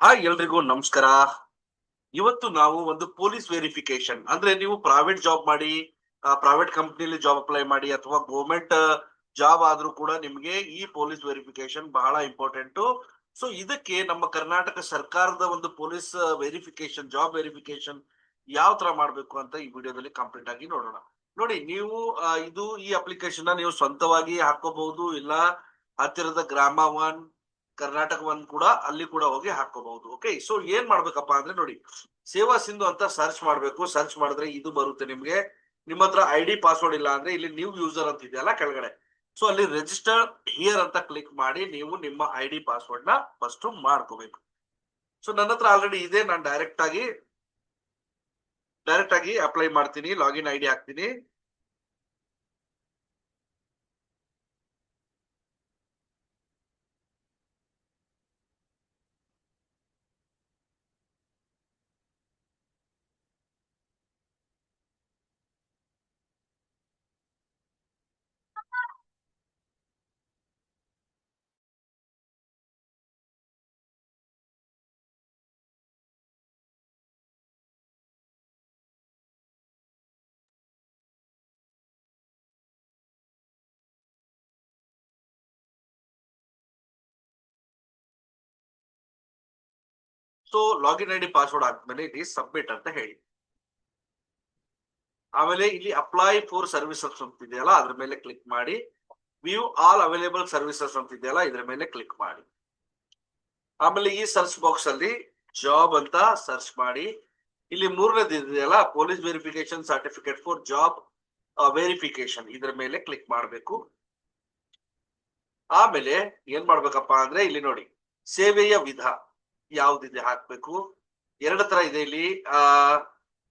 Hi ಎಲ್ರಿಗೂ ನಮಸ್ಕಾರ. ಇವತ್ತು ನಾವು ಒಂದು ಪೊಲೀಸ್ ವೆರಿಫಿಕೇಶನ್ ಅಂದ್ರೆ ನೀವು ಪ್ರೈವೇಟ್ ಜಾಬ್ ಮಾಡಿ ಪ್ರೈವೇಟ್ ಕಂಪ್ನಿಲಿ ಜಾಬ್ ಅಪ್ಲೈ ಮಾಡಿ ಅಥವಾ ಗೌರ್ಮೆಂಟ್ ಜಾಬ್ ಆದ್ರೂ ಕೂಡ ನಿಮ್ಗೆ ಈ ಪೊಲೀಸ್ ವೆರಿಫಿಕೇಶನ್ ಬಹಳ ಇಂಪಾರ್ಟೆಂಟ್ ಸೊ ಇದಕ್ಕೆ ನಮ್ಮ ಕರ್ನಾಟಕ ಸರ್ಕಾರದ ಒಂದು ಪೊಲೀಸ್ ವೆರಿಫಿಕೇಶನ್ ಜಾಬ್ ವೆರಿಫಿಕೇಶನ್ ಯಾವ ತರ ಮಾಡ್ಬೇಕು ಅಂತ ಈ ವಿಡಿಯೋದಲ್ಲಿ ಕಂಪ್ಲೀಟ್ ಆಗಿ ನೋಡೋಣ. ನೋಡಿ, ನೀವು ಇದು ಈ ಅಪ್ಲಿಕೇಶನ್ ನೀವು ಸ್ವಂತವಾಗಿ ಹಾಕೋಬಹುದು, ಇಲ್ಲ ಹತ್ತಿರದ ಗ್ರಾಮ ಒನ್ ಕರ್ನಾಟಕ ಒನ್ ಕೂಡ ಅಲ್ಲಿ ಕೂಡ ಹೋಗಿ ಹಾಕೋಬಹುದು ಓಕೆ ಸೊ ಏನ್ ಮಾಡ್ಬೇಕಪ್ಪ ಅಂದ್ರೆ ನೋಡಿ, ಸೇವಾ ಸಿಂಧು ಅಂತ ಸರ್ಚ್ ಮಾಡ್ಬೇಕು. ಸರ್ಚ್ ಮಾಡಿದ್ರೆ ಇದು ಬರುತ್ತೆ ನಿಮ್ಗೆ. ನಿಮ್ಮ ಹತ್ರ ಐ ಡಿ ಪಾಸ್ವರ್ಡ್ ಇಲ್ಲ ಅಂದ್ರೆ ಇಲ್ಲಿ ನ್ಯೂ ಯೂಸರ್ ಅಂತ ಇದೆಯಲ್ಲ ಕೆಳಗಡೆ. ಸೊ ಅಲ್ಲಿ ರಿಜಿಸ್ಟರ್ ಹಿಯರ್ ಅಂತ ಕ್ಲಿಕ್ ಮಾಡಿ ನೀವು ನಿಮ್ಮ ಐ ಡಿ ಪಾಸ್ವರ್ಡ್ನ ಫಸ್ಟ್ ಮಾಡ್ಕೋಬೇಕು. ಸೊ ನನ್ನ ಹತ್ರ ಆಲ್ರೆಡಿ ಇದೆ. ನಾನು ಡೈರೆಕ್ಟ್ ಆಗಿ ಡೈರೆಕ್ಟ್ ಆಗಿ ಅಪ್ಲೈ ಮಾಡ್ತೀನಿ. ಲಾಗಿನ್ ಐ ಡಿ ಹಾಕ್ತೀನಿ. So login I D password ಆದ್ಮೇಲೆ ಇಲ್ಲಿ ಸಬ್ಮಿಟ್ ಅಂತ ಹೇಳಿ. ಆಮೇಲೆ ಇಲ್ಲಿ ಅಪ್ಲೈ ಫಾರ್ ಸರ್ವಿಸಸ್ ಅಂತ ಇದೆಯಲ್ಲ, ಅದ್ರ ಮೇಲೆ ಕ್ಲಿಕ್ ಮಾಡಿ. ವ್ಯೂ ಆಲ್ ಅವೈಲೇಬಲ್ ಸರ್ವಿಸಸ್ ಅಂತ ಇದೆಯಲ್ಲ, ಇದ್ರ ಮೇಲೆ ಕ್ಲಿಕ್ ಮಾಡಿ. ಆಮೇಲೆ ಈ ಸರ್ಚ್ ಬಾಕ್ಸ್ ಅಲ್ಲಿ ಜಾಬ್ ಅಂತ ಸರ್ಚ್ ಮಾಡಿ. ಇಲ್ಲಿ ಮೂರನೇದು ಇದೆಯಲ್ಲ police verification certificate for job verification ಇದ್ರ ಮೇಲೆ ಕ್ಲಿಕ್ ಮಾಡಬೇಕು. ಆಮೇಲೆ ಏನ್ ಮಾಡ್ಬೇಕಪ್ಪ ಅಂದ್ರೆ ಇಲ್ಲಿ ನೋಡಿ, ಸೇವೆಯ ವಿಧ. ಯಾವ್ದಿದೆ ಹಾಕ್ಬೇಕು? ಎರಡು ತರ ಇದೆ ಇಲ್ಲಿ. ಆ,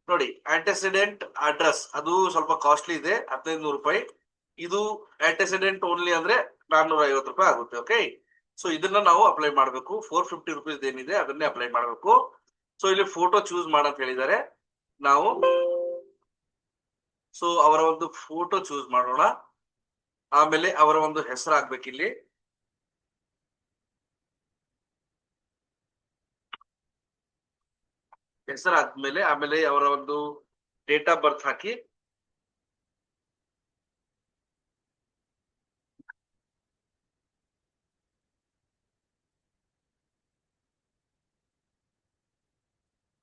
ನೋಡಿ ಆಂಟೆಸಿಡೆಂಟ್ ಅಡ್ರೆಸ್ ಅದು ಸ್ವಲ್ಪ ಕಾಸ್ಟ್ಲಿ ಇದೆ, ಹದಿನೈದು ನೂರು ರೂಪಾಯಿ. ಇದು ಆಂಟೆಸಿಡೆಂಟ್ ಓನ್ಲಿ ಅಂದ್ರೆ ನಾನ್ನೂರ ಐವತ್ತು ರೂಪಾಯಿ ಆಗುತ್ತೆ ಓಕೆ ಸೊ ಇದನ್ನ ನಾವು ಅಪ್ಲೈ ಮಾಡಬೇಕು. ಫೋರ್ ಫಿಫ್ಟಿ ರುಪೀಸ್ ಏನಿದೆ, ಅದನ್ನೇ ಅಪ್ಲೈ ಮಾಡಬೇಕು. ಸೊ ಇಲ್ಲಿ ಫೋಟೋ ಚೂಸ್ ಮಾಡಂತ ಹೇಳಿದ್ದಾರೆ. ನಾವು ಸೊ ಅವರ ಒಂದು ಫೋಟೋ ಚೂಸ್ ಮಾಡೋಣ. ಆಮೇಲೆ ಅವರ ಒಂದು ಹೆಸರು ಹಾಕ್ಬೇಕಿಲ್ಲಿ ಹೆಸರು ಆದ್ಮೇಲೆ ಆಮೇಲೆ ಅವರ ಒಂದು ಡೇಟ್ ಆಫ್ ಬರ್ತ್ ಹಾಕಿ.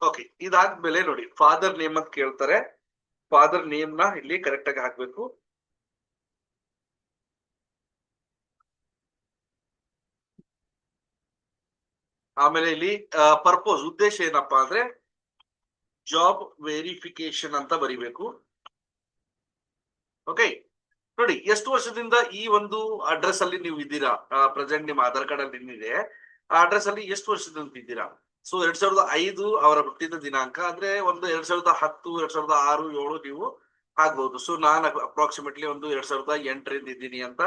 ಓಕೆ ಇದಾದ್ಮೇಲೆ ನೋಡಿ ಫಾದರ್ ನೇಮ್ ಅಂತ ಕೇಳ್ತಾರೆ. ಫಾದರ್ ನೇಮ್ನ ಇಲ್ಲಿ ಕರೆಕ್ಟ್ ಆಗಿ ಹಾಕ್ಬೇಕು. ಆಮೇಲೆ ಇಲ್ಲಿ ಪರ್ಪೋಸ್ ಉದ್ದೇಶ ಏನಪ್ಪಾ ಅಂದ್ರೆ ಜಾಬ್ ವೆರಿಫಿಕೇಶನ್ ಅಂತ ಬರಿಬೇಕು. ಓಕೆ ನೋಡಿ, ಎಷ್ಟು ವರ್ಷದಿಂದ ಈ ಒಂದು ಅಡ್ರೆಸ್ ಅಲ್ಲಿ ನೀವು ಇದ್ದೀರಾ? ಪ್ರೆಸೆಂಟ್ ನಿಮ್ಮ ಆಧಾರ್ ಕಾರ್ಡ್ ಅಲ್ಲಿ ಏನಿದೆ ಆ ಅಡ್ರೆಸ್ ಅಲ್ಲಿ ಎಷ್ಟು ವರ್ಷದಿಂದ ಇದ್ದೀರಾ? ಸೊ ಎರಡ್ ಸಾವಿರದ ಐದು ಅವರ ಹುಟ್ಟಿದ ದಿನಾಂಕ, ಅಂದ್ರೆ ಒಂದು ಎರಡ್ ಸಾವಿರದ ಹತ್ತು, ಎರಡ್ ಸಾವಿರದ ಆರು, ಏಳು ನೀವು ಆಗ್ಬಹುದು. ಸೊ ನಾನು ಅಪ್ರಾಕ್ಸಿಮೇಟ್ಲಿ ಒಂದು ಎರಡ್ ಸಾವಿರದ ಎಂಟರಿಂದ ಇದ್ದೀನಿ ಅಂತ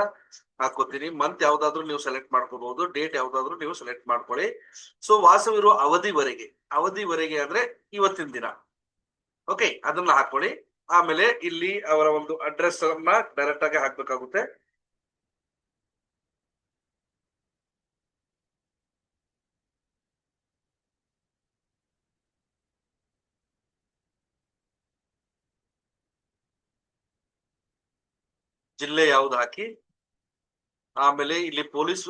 ಹಾಕೋತೀನಿ. ಮಂತ್ ಯಾವ್ದಾದ್ರು ನೀವು ಸೆಲೆಕ್ಟ್ ಮಾಡ್ಕೋಬಹುದು. ಡೇಟ್ ಯಾವ್ದಾದ್ರು ನೀವು ಸೆಲೆಕ್ಟ್ ಮಾಡ್ಕೊಳ್ಳಿ. ಸೊ ವಾಸವಿರುವ ಅವಧಿವರೆಗೆ ಅವಧಿವರೆಗೆ ಅಂದ್ರೆ ಇವತ್ತಿನ ದಿನ. ಓಕೆ ಅದನ್ನ ಹಾಕೊಳ್ಳಿ. ಆಮೇಲೆ ಇಲ್ಲಿ ಅವರ ಒಂದು ಅಡ್ರೆಸ್ ಅನ್ನ ಡೈರೆಕ್ಟ್ ಆಗಿ ಹಾಕ್ಬೇಕಾಗುತ್ತೆ. ಜಿಲ್ಲೆ ಯಾವ್ದು ಹಾಕಿ? ಆಮೇಲೆ ಇಲ್ಲಿ ಪೊಲೀಸ್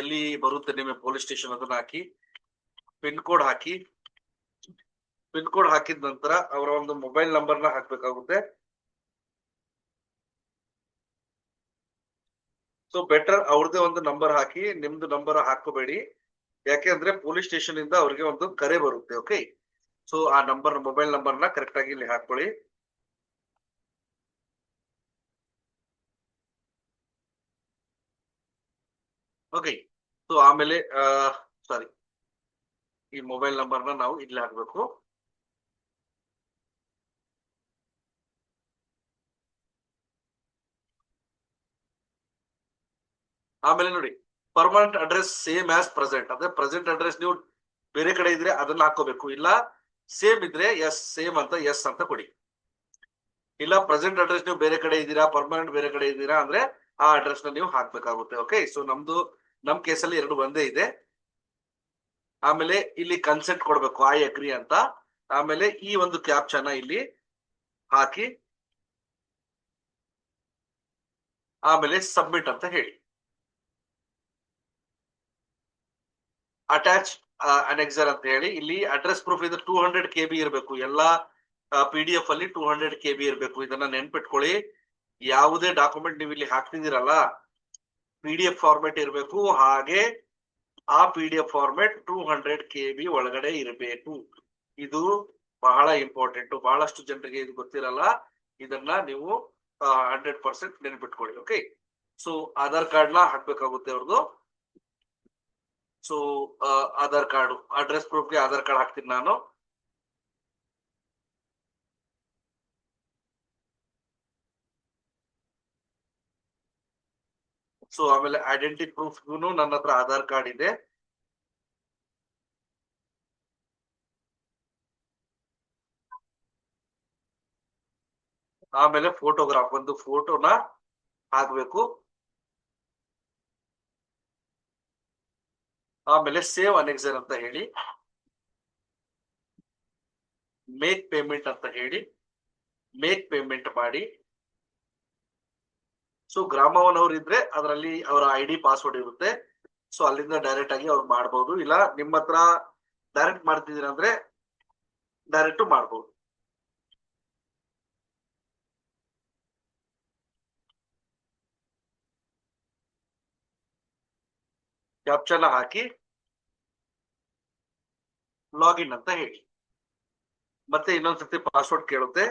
ಎಲ್ಲಿ ಬರುತ್ತೆ ನಿಮಗೆ ಪೊಲೀಸ್ ಸ್ಟೇಷನ್ ಅದನ್ನ ಹಾಕಿ? ಪಿನ್ ಕೋಡ್ ಹಾಕಿ. ಪಿನ್ ಕೋಡ್ ಹಾಕಿದ ನಂತರ ಅವರ ಒಂದು ಮೊಬೈಲ್ ನಂಬರ್ನ ಹಾಕ್ಬೇಕಾಗುತ್ತೆ. ಸೊ ಬೆಟರ್ ಅವ್ರದೇ ಒಂದು ನಂಬರ್ ಹಾಕಿ, ನಿಮ್ದು ನಂಬರ್ ಹಾಕೋಬೇಡಿ ಯಾಕೆಂದ್ರೆ ಪೊಲೀಸ್ ಸ್ಟೇಷನ್ ಇಂದ ಅವ್ರಿಗೆ ಒಂದು ಕರೆ ಬರುತ್ತೆ ಓಕೆ ಸೊ ಆ ನಂಬರ್ ಮೊಬೈಲ್ ನಂಬರ್ನ ಕರೆಕ್ಟ್ ಆಗಿ ಇಲ್ಲಿ ಹಾಕೊಳ್ಳಿ ಓಕೆ ಸೊ ಆಮೇಲೆ ಸಾರಿ ಈ ಮೊಬೈಲ್ ನಂಬರ್ನ ನಾವು ಇಲ್ಲಿ ಹಾಕ್ಬೇಕು. ಆಮೇಲೆ ನೋಡಿ permanent address same as present ಅಂದ್ರೆ ಪ್ರೆಸೆಂಟ್ ಅಡ್ರೆಸ್ ನೀವು ಬೇರೆ ಕಡೆ ಇದ್ರೆ ಅದನ್ನ ಹಾಕೋಬೇಕು ಇಲ್ಲ ಸೇಮ್ ಇದ್ರೆ ಎಸ್ ಸೇಮ್ ಅಂತ ಎಸ್ ಅಂತ ಕೊಡಿ. ಇಲ್ಲ ಪ್ರೆಸೆಂಟ್ ಅಡ್ರೆಸ್ ನೀವು ಬೇರೆ ಕಡೆ ಇದ್ದೀರಾ ಪರ್ಮನೆಂಟ್ ಬೇರೆ ಕಡೆ ಇದ್ದೀರಾ ಅಂದ್ರೆ ಆ ಅಡ್ರೆಸ್ನ ನೀವು ಹಾಕ್ಬೇಕಾಗುತ್ತೆ. ಓಕೆ ಸೊ ನಮ್ದು ನಮ್ ಕೇಸಲ್ಲಿ ಎರಡು ಒಂದೇ ಇದೆ. ಆಮೇಲೆ ಇಲ್ಲಿ ಕನ್ಸೆಂಟ್ ಕೊಡ್ಬೇಕು ಐ ಅಗ್ರಿ ಅಂತ. ಆಮೇಲೆ ಈ ಒಂದು ಕ್ಯಾಪ್ಚನ ಇಲ್ಲಿ ಹಾಕಿ. ಆಮೇಲೆ ಸಬ್ಮಿಟ್ ಅಂತ ಹೇಳಿ. ಅಟ್ಯಾಚ್ ಅನೆಕ್ಸರ್ ಅಂತ ಹೇಳಿ. ಇಲ್ಲಿ ಅಡ್ರೆಸ್ ಪ್ರೂಫ್ ಇದು ಟೂ ಹಂಡ್ರೆಡ್ ಕೆ ಬಿ ಇರಬೇಕು. ಎಲ್ಲಾ ಪಿ ಡಿ ಎಫ್ ಅಲ್ಲಿ ಟೂ ಹಂಡ್ರೆಡ್ ಕೆ ಇರಬೇಕು. ಇದನ್ನ ನೆನ್ಪಿಟ್ಕೊಳ್ಳಿ. ಯಾವುದೇ ಡಾಕ್ಯುಮೆಂಟ್ ನೀವು ಇಲ್ಲಿ ಹಾಕ್ತಿದ್ದೀರಲ್ಲ ಪಿ ಡಿ ಎಫ್ ಫಾರ್ಮೆಟ್ ಇರಬೇಕು. ಹಾಗೆ ಆ P D F format two hundred K B ಒಳಗಡೆ ಇರಬೇಕು. ಇದು ಬಹಳ ಇಂಪಾರ್ಟೆಂಟ್ ಬಹಳಷ್ಟು ಜನರಿಗೆ ಇದು ಗೊತ್ತಿರಲ್ಲ. ಇದನ್ನ ನೀವು ಹಂಡ್ರೆಡ್ ಪರ್ಸೆಂಟ್ ನೆನ್ಪಿಟ್ಕೊಳ್ಳಿ ಓಕೆ ಸೊ ಆಧಾರ್ ಕಾರ್ಡ್ನ ಹಾಕ್ಬೇಕಾಗುತ್ತೆ ಅವ್ರದ್ದು ಸೊ ಆಧಾರ್ ಕಾರ್ಡ್ ಅಡ್ರೆಸ್ ಪ್ರೂಫ್ಗೆ ಆಧಾರ್ ಕಾರ್ಡ್ ಹಾಕ್ತೀನಿ ನಾನು. ಸೊ ಆಮೇಲೆ ಐಡೆಂಟಿ ಪ್ರೂಫ್ಗೂ ನನ್ನ ಹತ್ರ ಆಧಾರ್ ಕಾರ್ಡ್ ಇದೆ. ಆಮೇಲೆ ಫೋಟೋಗ್ರಾಫ್ ಒಂದು ಫೋಟೋನ ಹಾಕ್ಬೇಕು. ಆಮೇಲೆ ಸೇವ್ ಅನೆಕ್ಸರ್ ಅಂತ ಹೇಳಿ. ಮೇಕ್ ಪೇಮೆಂಟ್ ಅಂತ ಹೇಳಿ. ಮೇಕ್ ಪೇಮೆಂಟ್ ಮಾಡಿ. ಸೊ ಗ್ರಾಮವನವ್ರು ಇದ್ರೆ ಅದರಲ್ಲಿ ಅವರ ಐ ಡಿ ಪಾಸ್ವರ್ಡ್ ಇರುತ್ತೆ. ಸೊ ಅಲ್ಲಿಂದ ಡೈರೆಕ್ಟ್ ಆಗಿ ಅವ್ರು ಮಾಡ್ಬೋದು. ಇಲ್ಲ, ನಿಮ್ಮ ಹತ್ರ ಡೈರೆಕ್ಟ್ ಮಾಡ್ತಿದ್ದೀರ ಅಂದ್ರೆ ಡೈರೆಕ್ಟ್ ಮಾಡ್ಬೋದು. ಕ್ಯಾಪ್ಚನ್ ಹಾಕಿ ಲಾಗಿನ್ ಅಂತ ಹೇಳಿ. ಮತ್ತೆ ಇನ್ನೊಂದ್ಸತಿ ಪಾಸ್ವರ್ಡ್ ಕೇಳುತ್ತೆ.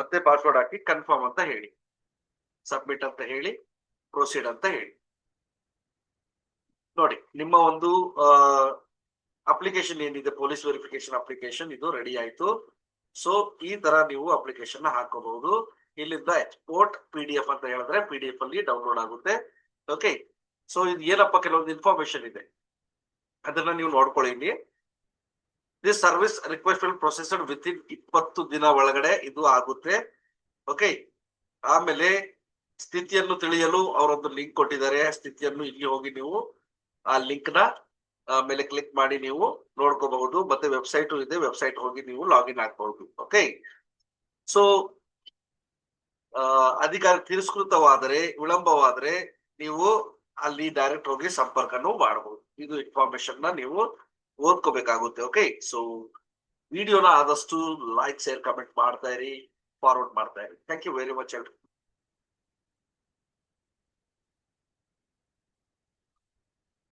ಮತ್ತೆ ಪಾಸ್ವರ್ಡ್ ಹಾಕಿ ಕನ್ಫರ್ಮ್ ಅಂತ ಹೇಳಿ. ಸಬ್ಮಿಟ್ ಅಂತ ಹೇಳಿ ಪ್ರೊಸೀಡ್ ಅಂತ ಹೇಳಿ. ನೋಡಿ, ನಿಮ್ಮ ಒಂದು ಅಪ್ಲಿಕೇಶನ್ ಏನಿದೆ ಪೊಲೀಸ್ ವೆರಿಫಿಕೇಶನ್ ಅಪ್ಲಿಕೇಶನ್ ಇದು ರೆಡಿ ಆಯ್ತು. ಸೊ ಈ ತರ ನೀವು ಅಪ್ಲಿಕೇಶನ್ ಹಾಕೋಬಹುದು. ಇಲ್ಲಿಂದ ಎಕ್ಸ್ಪೋರ್ಟ್ ಪಿ ಡಿ ಎಫ್ ಅಂತ ಹೇಳಿದ್ರೆ ಪಿ ಡಿ ಎಫ್ ಅಲ್ಲಿ ಡೌನ್ಲೋಡ್ ಆಗುತ್ತೆ. ಓಕೆ ಸೊ ಇದು ಏನಪ್ಪ ಕೆಲವೊಂದು ಇನ್ಫಾರ್ಮೇಶನ್ ಇದೆ. ಅದನ್ನ ನೀವು ನೋಡ್ಕೊಳ್ಳಿ ಇಲ್ಲಿ. This service request will processed within ಇಪ್ಪತ್ತು ದಿನ ಒಳಗಡೆ ಇದು ಆಗುತ್ತೆ. ಓಕೆ ಆಮೇಲೆ ಸ್ಥಿತಿಯನ್ನು ತಿಳಿಯಲು ಅವರೊಂದು ಲಿಂಕ್ ಕೊಟ್ಟಿದ್ದಾರೆ. ಸ್ಥಿತಿಯನ್ನು ಇಲ್ಲಿ ಹೋಗಿ ನೀವು ಆ ಲಿಂಕ್ನ ಮೇಲೆ ಕ್ಲಿಕ್ ಮಾಡಿ ನೀವು ನೋಡ್ಕೋಬಹುದು. ಮತ್ತೆ ವೆಬ್ಸೈಟ್ ಇದೆ. ವೆಬ್ಸೈಟ್ ಹೋಗಿ ನೀವು ಲಾಗಿನ್ ಆಗಬಹುದು. ಓಕೆ ಸೊ ಅಧಿಕಾರ ತಿರಸ್ಕೃತವಾದರೆ, ವಿಳಂಬವಾದರೆ ನೀವು ಅಲ್ಲಿ ಡೈರೆಕ್ಟ್ ಹೋಗಿ ಸಂಪರ್ಕನೂ ಮಾಡಬಹುದು ಇದು ಇನ್ಫಾರ್ಮೇಶನ್ನ ನೀವು ಓದ್ಕೋಬೇಕಾಗುತ್ತೆ. ಓಕೆ ಸೊ ವಿಡಿಯೋನ ಆದಷ್ಟು ಲೈಕ್ ಶೇರ್ ಕಮೆಂಟ್ ಮಾಡ್ತಾ ಇರಿ ಫಾರ್ವರ್ಡ್ ಮಾಡ್ತಾ ಇರಿ. ಥ್ಯಾಂಕ್ ಯು ವೆರಿ ಮಚ್ ಎಲ್ರಿ